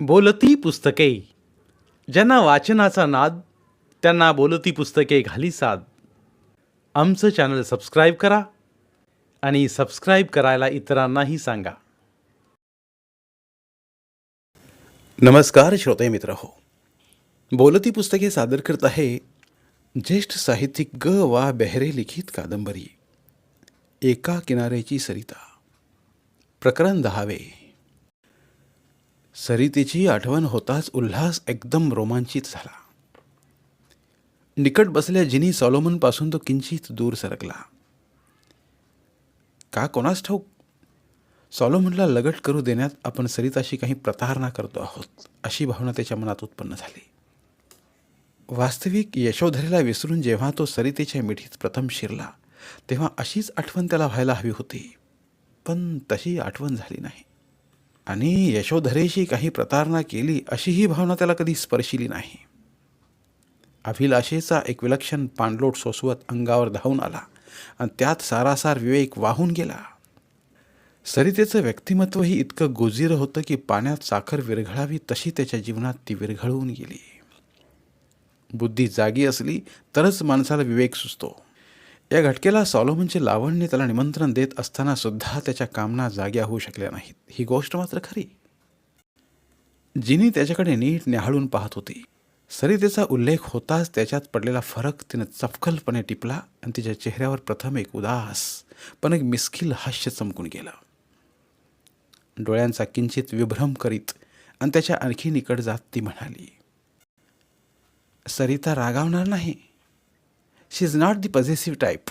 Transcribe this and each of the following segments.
बोलती पुस्तके. ज्यांना वाचनाचा नाद त्यांना बोलती पुस्तके घाली साद. आमचं चॅनल सबस्क्राईब करा आणि सबस्क्राईब करायला इतरांनाही सांगा. नमस्कार श्रोते मित्र हो. बोलती पुस्तके सादर करत आहे ज्येष्ठ साहित्यिक ग वा बेहरे लिखित कादंबरी. एका किनाऱ्याची सरिता. प्रकरण दहावे. सरितेची आठवण होताच उल्हास एकदम रोमांचित झाला. निकट बसल्या जिनी सॉलोमनपासून तो किंचित दूर सरकला. का कोणास ठाऊक? सॉलोमनला लगट करू देण्यात आपण सरिताशी काही प्रतारणा करतो आहोत अशी भावना त्याच्या मनात उत्पन्न झाली. वास्तविक यशोधरेला विसरून जेव्हा तो सरितेच्या मिठीत प्रथम शिरला तेव्हा अशीच आठवण त्याला व्हायला हवी होती. पण तशी आठवण झाली नाही. आणि यशोधरेशी काही प्रतारणा केली अशीही भावना त्याला कधी स्पर्शिली नाही. अभिलाषेचा एक विलक्षण पाणलोट सोसवत अंगावर धावून आला आणि त्यात सारासार विवेक वाहून गेला. सरितेचं व्यक्तिमत्वही इतकं गोजीर होतं की पाण्यात साखर विरघळावी तशी त्याच्या जीवनात ती विरघळवून गेली. बुद्धी जागी असली तरच माणसाला विवेक सुचतो. या घटकेला सॉलोमनचे लावण्य त्याला निमंत्रण देत असताना सुद्धा त्याच्या कामना जाग्या होऊ शकल्या नाहीत. ही गोष्ट मात्र खरी. जिनी त्याच्याकडे नीट न्याहाळून पाहत होती. सरितेचा उल्लेख होताच त्याच्यात पडलेला फरक तिनं चपखलपणे टिपला आणि तिच्या चेहऱ्यावर प्रथम एक उदास पण एक मिस्किल हास्य चमकून गेलं. डोळ्यांचा किंचित विभ्रम करीत आणि त्याच्या आणखी निकट जात ती म्हणाली सरिता रागावणार नाही. She is not the positive type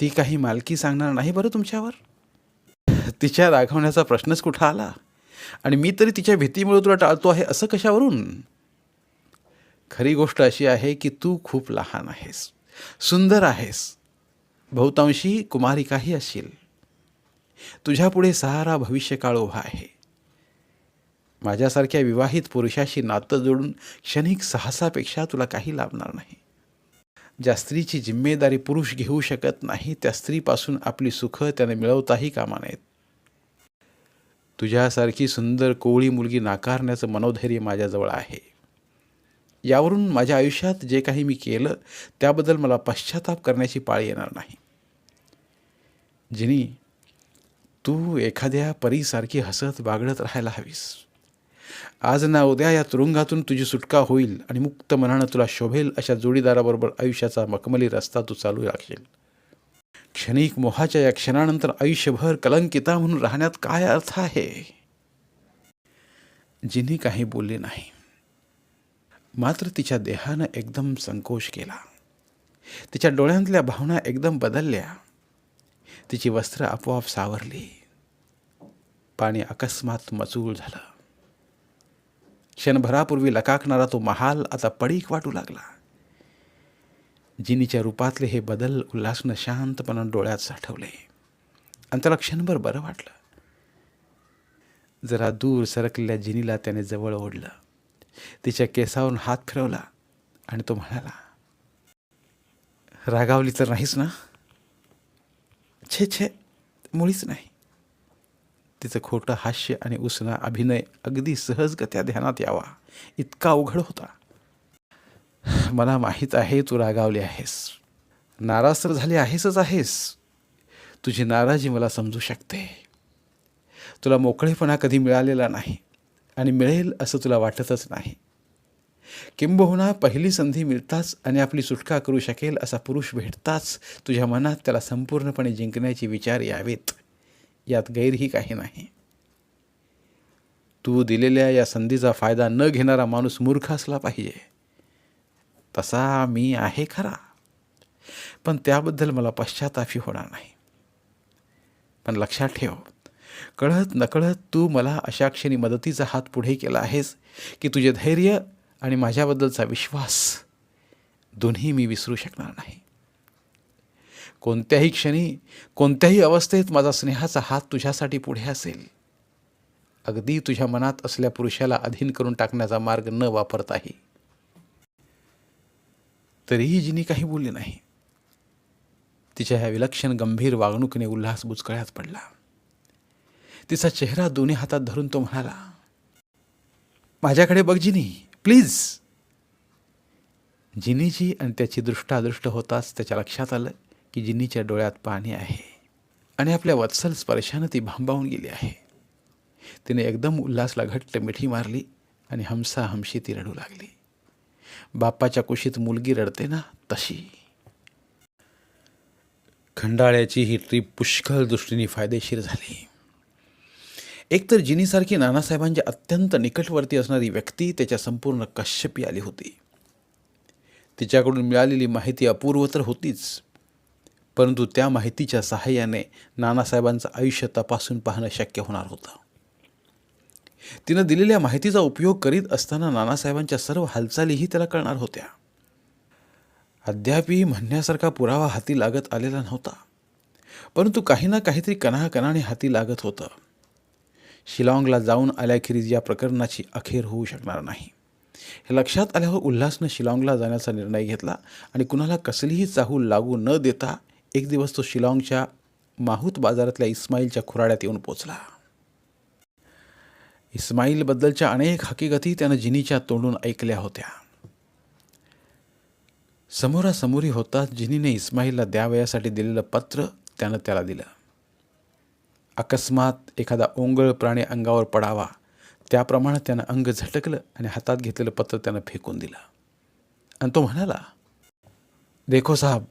ती काही मालकी सांगणार नाही बरं तुमच्यावर? तिच्या रागवण्याचा प्रश्नच कुठं आला? आणि मी तरी तिच्या भीतीमुळे तुला टाळतो आहे असं कशावरून? खरी गोष्ट अशी आहे की तू खूप लहान आहेस. सुंदर आहेस. बहुतांशी कुमारिकाही असशील. तुझ्यापुढे सहारा भविष्यकाळ उभा आहे. माझ्यासारख्या विवाहित पुरुषाशी नातं जोडून क्षणिक साहसापेक्षा तुला काही लाभणार नाही. ज्या स्त्रीची जिम्मेदारी पुरुष घेऊ शकत नाही त्या स्त्रीपासून आपली सुख त्याने मिळवताही कामा नयेत. तुझ्यासारखी सुंदर कोवळी मुलगी नाकारण्याचं मनोधैर्य माझ्याजवळ आहे. यावरून माझ्या आयुष्यात जे काही मी केलं त्याबद्दल मला पश्चाताप करण्याची पाळी येणार नाही. जिनी तू एखाद्या परीसारखी हसत बागडत राहायला हवीस. आज ना उद्या या तुरुंगातून तुझी सुटका होईल आणि मुक्त मनानं तुला शोभेल अशा जोडीदाराबरोबर आयुष्याचा मखमली रस्ता तू चालू राखशील. क्षणिक मोहाच्या या क्षणानंतर आयुष्यभर कलंकिता म्हणून राहण्यात काय अर्थ आहे? जिने काही बोलले नाही. मात्र तिच्या देहानं एकदम संकोच केला. तिच्या डोळ्यांतल्या भावना एकदम बदलल्या. तिची वस्त्र आपोआप सावरली. पाणी अकस्मात मचूळ झालं. क्षणभरापूर्वी लकाकणारा तो महाल आता पडीक वाटू लागला. जिनीच्या रूपातले हे बदल उल्हासनं शांतपणा डोळ्यात साठवले. आणि त्याला क्षणभर बरं वाटलं. जरा दूर सरकलेल्या जिनीला त्याने जवळ ओढलं. तिच्या केसावरून हात फिरवला आणि तो म्हणाला रागावली तर नाहीस ना? छे छे मुळीच नाही. तिचं खोटं हास्य आणि उसना अभिनय अगदी सहजगत्या ध्यानात यावा. इतका अवघड होता. मला माहीत आहे तू रागावली आहेस. नाराज तर झाली आहेसच आहेस. तुझी नाराजी मला समजू शकते. तुला मोकळेपणा कधी मिळालेला नाही आणि मिळेल असं तुला वाटतच नाही. किंबहुना पहिली संधी मिळताच आणि आपली सुटका करू शकेल असा पुरुष भेटताच तुझ्या मनात त्याला संपूर्णपणे जिंकण्याचे विचार यावेत. यात गैरही काही नाही. तू दिलेल्या या संधीचा फायदा न घेणारा माणूस मूर्ख असला पाहिजे. तसा मी आहे खरा. पण त्याबद्दल मला पश्चातापी होणार नाही. पण लक्षात ठेव कळत नकळत तू मला अशा क्षणी मदतीचा हात पुढे केला आहेस की तुझे धैर्य आणि माझ्याबद्दलचा विश्वास दोन्ही मी विसरू शकणार नाही. कोणत्याही क्षणी कोणत्याही अवस्थेत माझा स्नेहाचा हात तुझ्यासाठी पुढे असेल. अगदी तुझ्या मनात असल्या पुरुषाला अधीन करून टाकण्याचा मार्ग न वापरताही तरीही जिनी काही बोलली नाही. तिच्या ह्या विलक्षण गंभीर वागणुकीने उल्हास बुचकळ्यात पडला. तिचा चेहरा दोन्ही हातात धरून तो म्हणाला माझ्याकडे बघ जिनी प्लीज. जिनीची आणि त्याची दृष्टादृष्ट होताच त्याच्या लक्षात आलं. की जिनीच्या डोळ्यात पाणी आहे आणि आपल्या वत्सल स्पर्शानं ती भांबावून गेली आहे. तिने एकदम उल्हासला घट्ट मिठी मारली आणि हमसा हमशी ती रडू लागली. बाप्पाच्या कुशीत मुलगी रडते ना तशी. खंडाळ्याची ही ट्रीप पुष्कळ दृष्टीने फायदेशीर झाली. एकतर जिनीसारखी नानासाहेबांच्या अत्यंत निकटवर्ती असणारी व्यक्ती त्याच्या संपूर्ण कश्यपी आली होती. तिच्याकडून मिळालेली माहिती अपूर्व तर होतीच. परंतु त्या माहितीच्या सहाय्याने नानासाहेबांचं आयुष्य तपासून पाहणं शक्य होणार होतं. तिनं दिलेल्या माहितीचा उपयोग करीत असताना नानासाहेबांच्या सर्व हालचालीही त्याला कळणार होत्या. अद्यापही म्हणण्यासारखा पुरावा हाती लागत आलेला नव्हता. परंतु काही ना काहीतरी कणाकणाने हाती लागत होतं. शिलाँगला जाऊन आल्याखेरीज या प्रकरणाची अखेर होऊ शकणार नाही. हे लक्षात आल्यावर उल्हासनं शिलाँगला जाण्याचा निर्णय घेतला आणि कुणाला कसलीही चाहूल लागू न देता एक दिवस तो शिलाँगच्या माहूत बाजारातल्या इस्माईलच्या खुराड्यात येऊन पोचला. इस्माईलबद्दलच्या अनेक हकीकती त्यानं जिनीच्या तोंडून ऐकल्या होत्या. समोरासमोरी होताच जिनीने इस्माईलला द्यावयासाठी दिलेलं पत्र त्यानं त्याला दिलं. अकस्मात एखादा ओंगळ प्राणी अंगावर पडावा त्याप्रमाणे त्यानं अंग झटकलं आणि हातात घेतलेलं पत्र त्यानं फेकून दिलं. आणि तो म्हणाला देखो साहब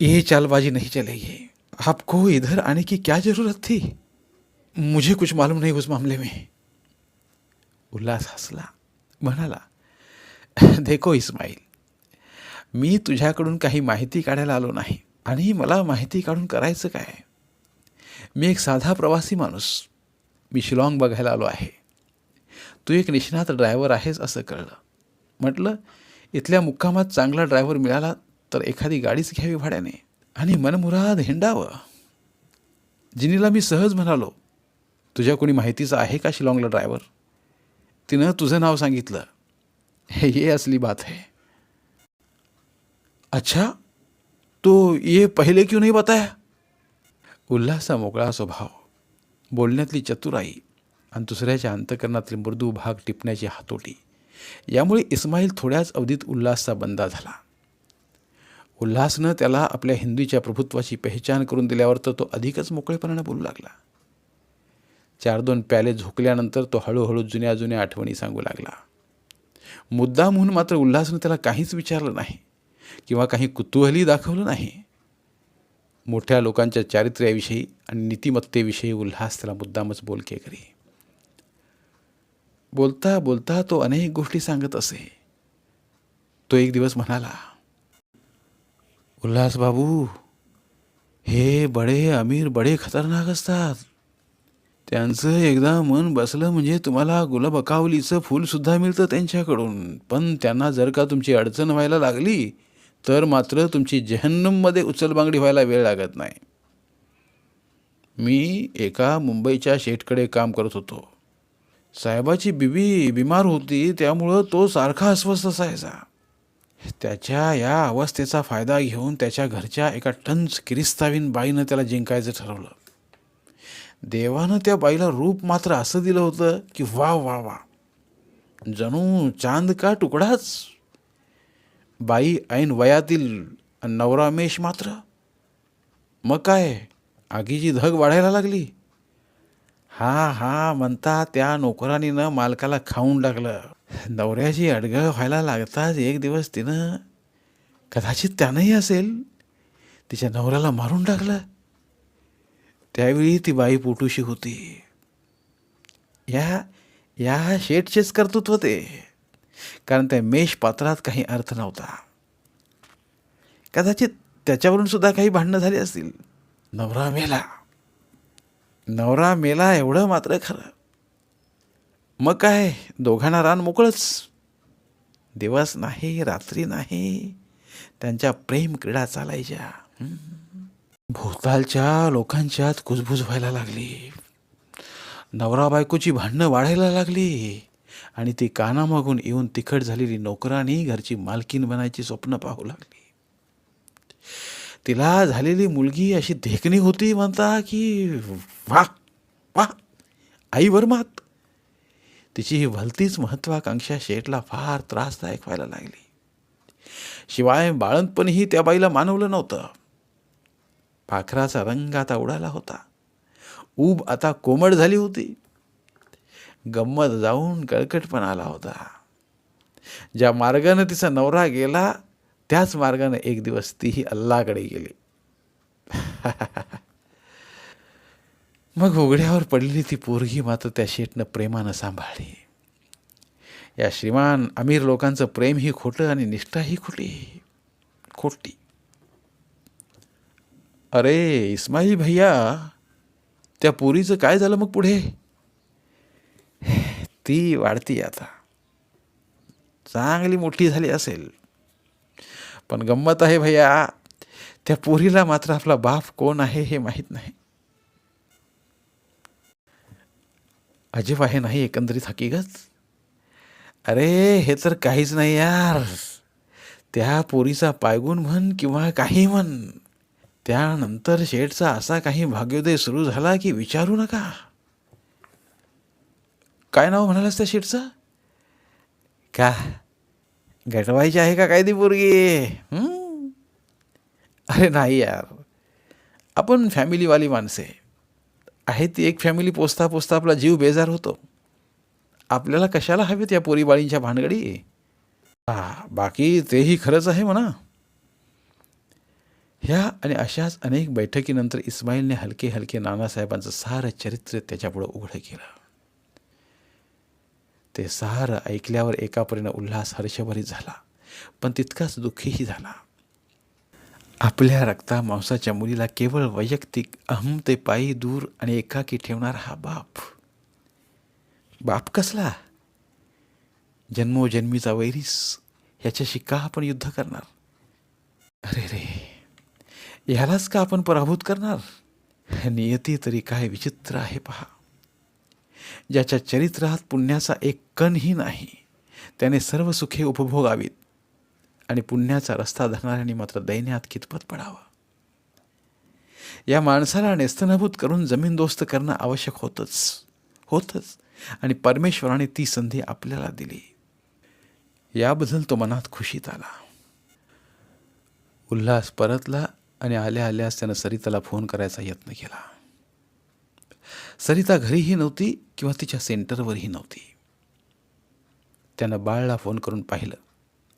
ये चालबाजी नहीं चलेगी। आपको इधर आने की क्या जरूरत थी? मुझे कुछ मालूम नहीं उस मामले में। उल्हास हसला म्हणाला देखो इस्माईल मी तुझ्याकडून काही माहिती काढायला आलो नाही आणि मला माहिती काढून करायचं काय? मी एक साधा प्रवासी माणूस. मी शिलाँग बघायला आलो आहे. तू एक निष्णात ड्रायव्हर आहेस असं कळलं. म्हटलं इथल्या मुक्कामात चांगला ड्रायव्हर मिळाला तर एखादी गाडीच घ्यावी भाड्याने. आणि मनमुराद हिंडावं. जिनीला मी सहज म्हणालो तुझ्या कोणी माहितीचं आहे का शिलाँगला ड्रायव्हर? तिनं तुझं नाव सांगितलं. हे ये असली बात है अच्छा तो ये पहिले क्यों नहीं बताया? उल्हासा मोकळा स्वभाव. बोलण्यातली चतुराई आणि दुसऱ्याच्या अंतकरणातील मृदू भाग टिपण्याची हातोटी. यामुळे इस्माईल थोड्याच अवधीत उल्हासचा बंदा झाला. उल्हासनं त्याला आपल्या हिंदूच्या प्रभुत्वाची पहिचान करून दिल्यावर तर तो अधिकच मोकळेपणानं बोलू लागला. चार दोन प्याले झोकल्यानंतर तो हळूहळू जुन्या जुन्या आठवणी सांगू लागला. मुद्दा म्हणून मात्र उल्हासनं त्याला काहीच विचारलं नाही किंवा काही कुतूहली दाखवलं नाही. मोठ्या लोकांच्या चारित्र्याविषयी आणि नीतिमत्तेविषयी उल्हास त्याला मुद्दामच बोलके करी बोलता बोलता तो अनेक गोष्टी सांगत असे. तो एक दिवस म्हणाला उल्हास बाबू हे बडे अमीर बडे खतरनाक असतात. त्यांचं एकदा मन बसलं म्हणजे तुम्हाला गुलाबकावलीचं फूलसुद्धा मिळतं त्यांच्याकडून. पण त्यांना जर का तुमची अडचण व्हायला लागली तर मात्र तुमची जहन्नममध्ये उचलबांगडी व्हायला वेळ लागत नाही. मी एका मुंबईच्या शेठकडे काम करत होतो. साहेबाची बिबी बिमार होती त्यामुळं तो सारखा अस्वस्थ असायचा. त्याच्या या अवस्थेचा फायदा घेऊन त्याच्या घरच्या एका टंच किरिस्तावीन बाईनं त्याला जिंकायचं ठरवलं. देवानं त्या बाईला रूप मात्र असं दिलं होतं की वा वा वा. जणू चांद का तुकडाच? बाई ऐन वयातील नवरामेश मात्र. मग काय? आगीची धग वाढायला लागली. हा हा म्हणता त्या नोकरानीनं मालकाला खाऊन टाकलं. नवऱ्याची अडगळ व्हायला लागताच एक दिवस तिनं कदाचित त्यानंही असेल तिच्या नवऱ्याला मारून टाकलं. त्यावेळी ती बाई पोटूशी होती. या या शेठचेच कर्तृत्व ते कारण त्या मेष पात्रात काही अर्थ नव्हता. कदाचित त्याच्यावरून सुद्धा काही भांडणं झाली असतील. नवरा मेला. नवरा मेला एवढं मात्र खरं. मग काय? दोघांना रान मोकळंच. दिवस नाही रात्री नाही. त्यांच्या प्रेम क्रीडा चालायच्या. हं. भोवतालच्या लोकांच्यात कुजबुज व्हायला लागली. नवरा बायकोची भांडणं वाढायला लागली. आणि ती कानामागून येऊन तिखट झालेली नोकरानी घरची मालकीन बनायची स्वप्न पाहू लागली. तिला झालेली मुलगी अशी देखणी होती म्हणता की वा वा आई वर्मात. तिची ही भलतीच महत्वाकांक्षा शेठला फार त्रासदायक व्हायला लागली. शिवाय बाळंतपणीही त्या बाईला मानवलं नव्हतं. पाखराचा रंग आता उडाला होता. ऊब आता कोमट झाली होती. गंमत जाऊन कळकटपण आला होता. ज्या मार्गानं तिचा नवरा गेला त्याच मार्गानं एक दिवस तीही अल्लाकडे गेली. मग उघड्यावर पडलेली ती पोरगी मात्र त्या शेटनं प्रेमानं सांभाळली. या श्रीमान अमीर लोकांचं प्रेम ही खोटं आणि निष्ठा ही खोटी. खोटी. अरे इस्माईल भैया त्या पोरीचं काय झालं मग पुढे? ती वाढती आता. चांगली मोठी झाली असेल. पण गंमत आहे भैया त्या पोरीला मात्र आपला बाप कोण आहे हे माहीत नाही. अजिब आहे नाही एकंदरीत हकीकत? अरे हे तर काहीच नाही यार. त्या पोरीचा पायगुण म्हण किंवा काही म्हण. त्यानंतर शेठचा असा काही भाग्योदय सुरू झाला की विचारू नका. काय नाव म्हणालास त्या शेठचं? का? गटवायची आहे का काय ती पोरगी अरे नाही यार. आपण फॅमिलीवाली माणसे. आहे ती एक फॅमिली पोचता पोचता आपला जीव बेजार होतो. आपल्याला कशाला हवेत या पोरीबाळींच्या भानगडी? हा बाकी तेही खरंच आहे म्हणा. ह्या आणि अशाच अनेक बैठकीनंतर इस्माईलने हलके हलके नानासाहेबांचं सारं चरित्र त्याच्यापुढं उघडं केलं. ते सारं ऐकल्यावर एकापरीनं उल्हास हर्षभरीत झाला पण तितकाच दुःखीही झाला. आपल्या रक्ता मांसाच्या मुलीला केवळ वैयक्तिक अहमते पायी दूर आणि एकाकी ठेवणारा हा बाप. बाप कसला? जन्मोजन्मीचा वैरीस ह्याच्याशी का आपण युद्ध करणार? अरे रे ह्यालाच का आपण पराभूत करणार? नियती तरी काय विचित्र आहे पहा. ज्याच्या चरित्रात पुण्याचा एक कणही नाही त्याने सर्व सुखे उपभोगावीत. आणि पुण्याचा रस्ता धरणाऱ्यांनी मात्र दैन्यात कितपत पडावा? या माणसाला नेस्तनाभूत करून जमीनदोस्त करणं आवश्यक होतंच. होतंच. आणि परमेश्वराने ती संधी आपल्याला दिली. याबद्दल तो मनात खुशीत आला. उल्हास परतला आणि आल्या आल्यास त्यानं सरिताला फोन करायचा यत्न केला. सरिता घरीही नव्हती किंवा तिच्या सेंटरवरही नव्हती. त्यानं बाळला फोन करून पाहिलं.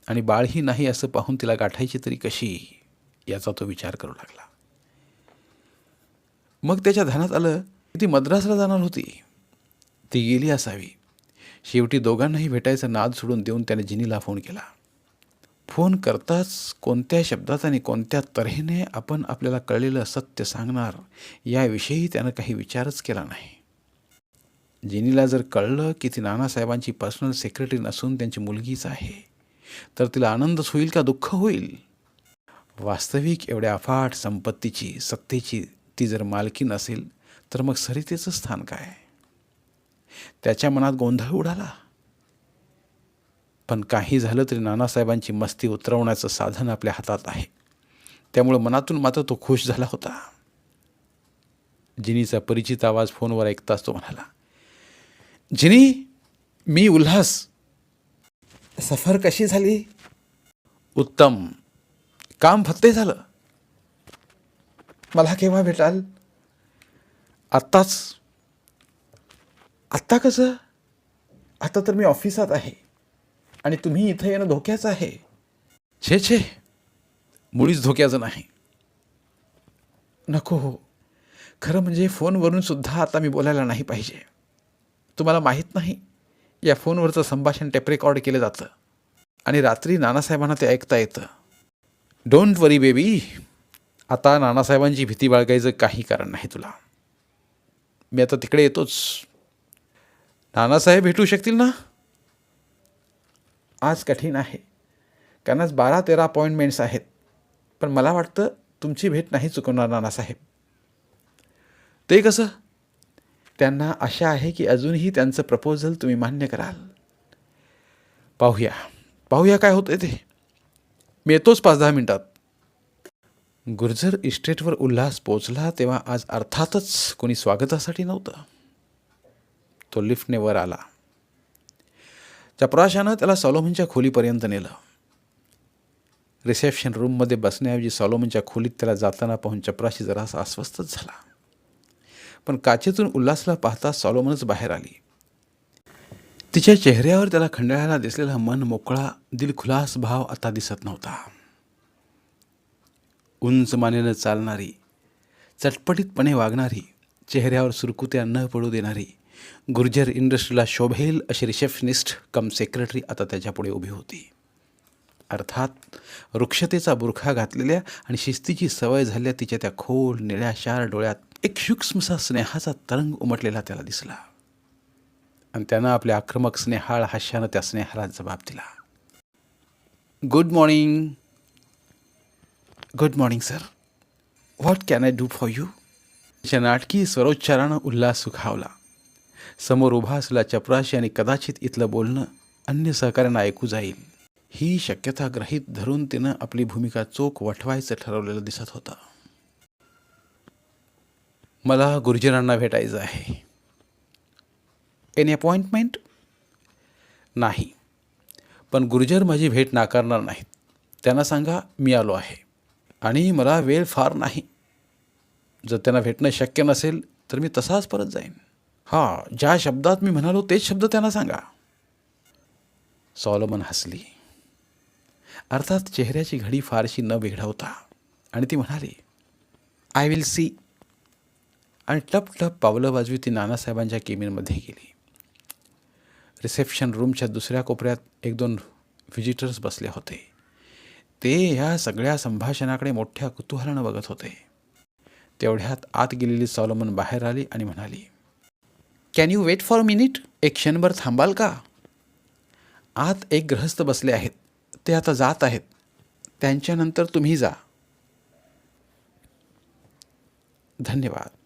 आणि बाळही नाही असं पाहून तिला गाठायची तरी कशी याचा तो विचार करू लागला. मग त्याच्या ध्यानात आलं की ती मद्रासला जाणार होती. ती गेली असावी. शेवटी दोघांनाही भेटायचा नाद सोडून देऊन त्याने जिनीला फोन केला. फोन करताच कोणत्या शब्दात आणि कोणत्या तऱ्हेने आपण आपल्याला कळलेलं सत्य सांगणार याविषयी त्यानं काही विचारच केला नाही. जिनीला जर कळलं की ती नानासाहेबांची पर्सनल सेक्रेटरी नसून त्यांची मुलगीच आहे तर तिला आनंदच होईल का दुःख होईल? वास्तविक एवढ्या अफाट संपत्तीची सत्तेची ती जर मालकी नसेल तर मग सरितेचं स्थान काय? त्याच्या मनात गोंधळ उडाला. पण काही झालं तरी नानासाहेबांची मस्ती उतरवण्याचं साधन आपल्या हातात आहे. त्यामुळे मनातून मात्र तो खुश झाला होता. जिनीचा परिचित आवाज फोनवर ऐकताच तो म्हणाला जिनी मी उल्हास सफर कशी झाली? उत्तम. काम फत्ते झालं. मला केव्हा भेटाल? आत्ताच. आत्ता कसं? आता तर मी ऑफिसात आहे. आणि तुम्ही इथं येणं धोक्याचं आहे. छे छे. मुळीच धोक्याचं नाही. नको हो. खरं म्हणजे फोनवरून सुद्धा आता मी बोलायला नाही पाहिजे. तुम्हाला माहीत नाही? या फोनवरचं संभाषण टेप रेकॉर्ड केलं जातं. आणि रात्री नानासाहेबांना ते ऐकता येतं. डोंट वरी बेबी आता नानासाहेबांची भीती बाळगायचं काही कारण नाही तुला. मी आता तिकडे येतोच. नानासाहेब भेटू शकतील ना? आज कठीण आहे. कारण आज बारा तेरा अपॉइंटमेंट्स आहेत. पण मला वाटतं तुमची भेट नाही चुकवणार नानासाहेब. ते कसं? त्यांना आशा आहे की अजूनही त्यांचं प्रपोजल तुम्ही मान्य कराल. पाहूया. पाहूया काय होतं ते. मी येतोच पाच दहा मिनटात. गुर्जर इस्टेटवर उल्हास पोचला तेव्हा आज अर्थातच कोणी स्वागतासाठी नव्हतं. तो लिफ्टने वर आला. चपराशानं त्याला सॉलोमनच्या खोलीपर्यंत नेलं. रिसेप्शन रूममध्ये बसण्याऐवजी सॉलोमनच्या खोलीत त्याला जाताना पाहून चपराशी जरासा अस्वस्थच झाला. पण काचेतून उल्हासला पाहता सॉलोमनच बाहेर आली. तिच्या चेहऱ्यावर त्याला खंडाळायला दिसलेला मन मोकळा दिलखुलास भाव आता दिसत नव्हता. उंच मानेनं चालणारी चटपटीतपणे वागणारी चेहऱ्यावर सुरकुत्या न पडू देणारी गुर्जर इंडस्ट्रीला शोभेल अशी रिसेप्शनिस्ट कम सेक्रेटरी आता त्याच्यापुढे उभी होती. अर्थात वृक्षतेचा बुरखा घातलेल्या आणि शिस्तीची सवय झालेल्या तिच्या त्या खोल निळ्या शार डोळ्यात एक सूक्ष्मसा स्नेहाचा तरंग उमटलेला त्याला दिसला. आणि त्यानं आपल्या आक्रमक स्नेहाळ हास्यानं त्या स्नेहाला जबाब दिला. Good morning good morning sir what can I do for you त्याच्या नाटकी स्वरोच्चारानं उल्हास सुखावला. समोर उभा असलेला चपराशी आणि कदाचित इथलं बोलणं अन्य सहकाऱ्यांना ऐकू जाईल. ही शक्यता ग्रहीत धरून तिनं आपली भूमिका चोख वठवायचं ठरवलेलं दिसत होतं. मला गुरुजनांना भेटायचं आहे. एनी अपॉइंटमेंट नाही. पण गुरुजर माझी भेट नाकारणार नाहीत. त्यांना सांगा मी आलो आहे. आणि मला वेळ फार नाही. जर त्यांना भेटणं शक्य नसेल तर मी तसाच परत जाईन. हां ज्या शब्दात मी म्हणालो तेच शब्द त्यांना सांगा. सॉलोमन हसली. अर्थात चेहऱ्याची घडी फारशी न बिघडवता. आणि ती म्हणाली आय विल सी आणि टप टप पावलं वाजवी ती नानासाहेबांच्या केबिनमध्ये गेली. रिसेप्शन रूमच्या दुसऱ्या कोपऱ्यात एक दोन व्हिजिटर्स बसले होते. ते ह्या सगळ्या संभाषणाकडे मोठ्या कुतूहलानं बघत होते. तेवढ्यात आत गेलेली सॉलोमन बाहेर आली आणि म्हणाली can you wait for minute एक क्षणभर थांबाल का? आत एक गृहस्थ बसले आहेत. ते आता जात आहेत. त्यांच्यानंतर तुम्ही जा. धन्यवाद.